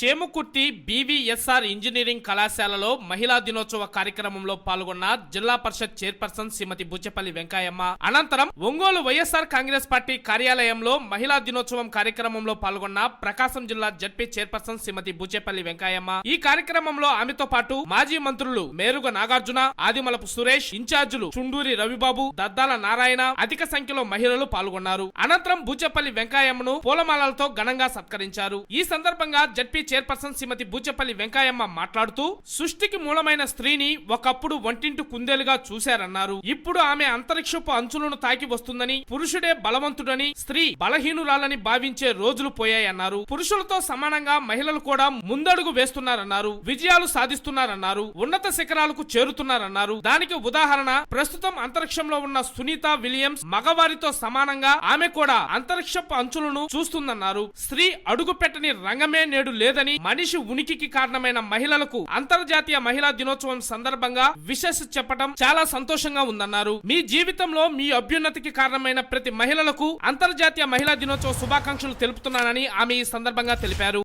చేముకుర్తి BVSR engineering కళాశాలలో మహిళా దినోత్సవ కార్యక్రమంలో పాల్గొన్న జిల్లా పరిషత్ చైర్పర్సన్ శ్రీమతి బుచ్చపల్లి వెంకయ్యమ్మ. అనంతరం ఒంగోలు వైఎస్ఆర్ కాంగ్రెస్ పార్టీ కార్యాలయంలో మహిళా దినోత్సవం కార్యక్రమంలో పాల్గొన్న ప్రకాశం జిల్లా జడ్పీ చైర్పర్సన్ శ్రీమతి బుచ్చపల్లి వెంకయ్యమ్మ. ఈ కార్యక్రమంలో ఆమెతో పాటు మాజీ మంత్రులు మేరుగ నాగార్జున ఆదిమలపు సురేష్ ఇన్ఛార్జులు చుండూరి రవిబాబు దద్దాల నారాయణ అధిక సంఖ్యలో మహిళలు పాల్గొన్నారు. అనంతరం బూచపల్లి వెంకయ్యమ్మను పూలమాలలతో ఘనంగా సత్కరించారు. ఈ సందర్భంగా జడ్పీ చైర్పర్సన్ శ్రీమతి బూచపల్లి వెంకయ్యమ్మ మాట్లాడుతూ సృష్టికి మూలమైన స్త్రీని ఒకప్పుడు వంటింటి కుందేలుగా చూశారన్నారు. ఇప్పుడు ఆమె అంతరిక్షపు అంచులను తాకి వస్తుందని పురుషుడే బలవంతుడని స్త్రీ బలహీనురాలని భావించే రోజులు పోయాయన్నారు. పురుషులతో సమానంగా మహిళలు కూడా ముందడుగు వేస్తున్నారన్నారు. విజయాలు సాధిస్తున్నారన్నారు. ఉన్నత శిఖరాలకు చేరుతున్నారన్నారు. దానికి ఉదాహరణ ప్రస్తుతం అంతరిక్షంలో ఉన్న సునీత విలియమ్స్ మగవారితో సమానంగా ఆమె కూడా అంతరిక్షపు అంచులను చూస్తుందన్నారు. స్త్రీ అడుగు పెట్టని రంగమే నేడు లేదని మనిషి ఉనికికి కారణమైన మహిళలకు అంతర్జాతీయ మహిళా దినోత్సవం సందర్భంగా విశేష చెప్పడం చాలా సంతోషంగా ఉందన్నారు. మీ జీవితంలో మీ అభ్యున్నతికి కారణమైన ప్రతి మహిళలకు అంతర్జాతీయ మహిళా దినోత్సవ శుభాకాంక్షలు తెలుపుతున్నానని ఆమె ఈ సందర్భంగా తెలిపారు.